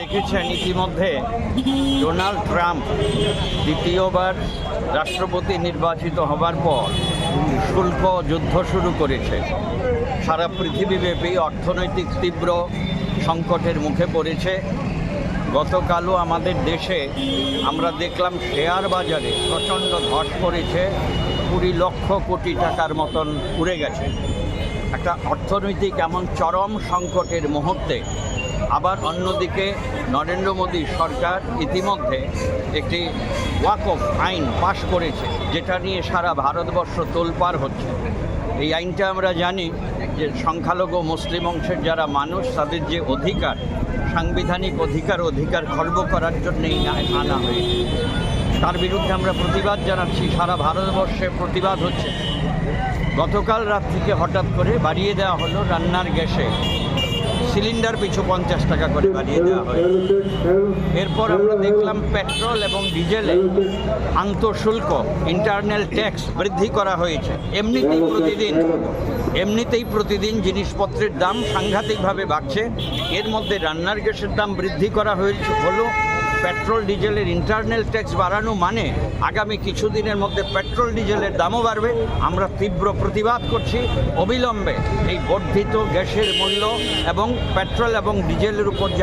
দেখেছেন ইতিমধ্যে Donald Trump দ্বিতীয়বার রাষ্ট্রপতি নির্বাচিত হবার পর শুল্ক যুদ্ধ শুরু করেছে। সারা পৃথিবীব্যাপী অর্থনৈতিক তীব্র সংকটের মুখে পড়েছে। গতকালও আমাদের দেশে আমরা দেখলাম শেয়ার বাজারে প্রচণ্ড ধস পড়েছে। কুড়ি লক্ষ কোটি টাকার মতন উড়ে গেছে। একটা অর্থনৈতিক এমন চরম সংকটের মুহূর্তে আবার অন্যদিকে নরেন্দ্র মোদী সরকার ইতিমধ্যে একটি ওয়াকফ আইন পাশ করেছে, যেটা নিয়ে সারা ভারতবর্ষ তোলপাড় হচ্ছে। এই আইনটা আমরা জানি যে সংখ্যালঘু মুসলিম অংশের যারা মানুষ, তাদের যে অধিকার, সাংবিধানিক অধিকার অধিকার খর্ব করার জন্য এই আইন আনা হয়েছে। তার বিরুদ্ধে আমরা প্রতিবাদ জানাচ্ছি, সারা ভারতবর্ষে প্রতিবাদ হচ্ছে। গতকাল রাত থেকে হঠাৎ করে বাড়িয়ে দেওয়া হলো রান্নার গ্যাসে। সিলিন্ডার পিছু পঞ্চাশ টাকা করে বাড়িয়ে দেওয়া হয়। এরপর আমরা দেখলাম পেট্রোল এবং ডিজেলে আন্তঃশুল্ক, ইন্টারনাল ট্যাক্স বৃদ্ধি করা হয়েছে। এমনিতেই প্রতিদিন এমনিতেই প্রতিদিন জিনিসপত্রের দাম সাংঘাতিকভাবে বাড়ছে। এর মধ্যে রান্নার গ্যাসের দাম বৃদ্ধি করা হয়েছে। হলো পেট্রোল ডিজেলের ইন্টারনাল ট্যাক্স বাড়ানো মানে আগামী কিছুদিনের মধ্যে পেট্রোল ডিজেলের দামও বাড়বে। আমরা তীব্র প্রতিবাদ করছি। অবিলম্বে এই বর্ধিত গ্যাসের মূল্য এবং পেট্রোল এবং ডিজেলের উপর যে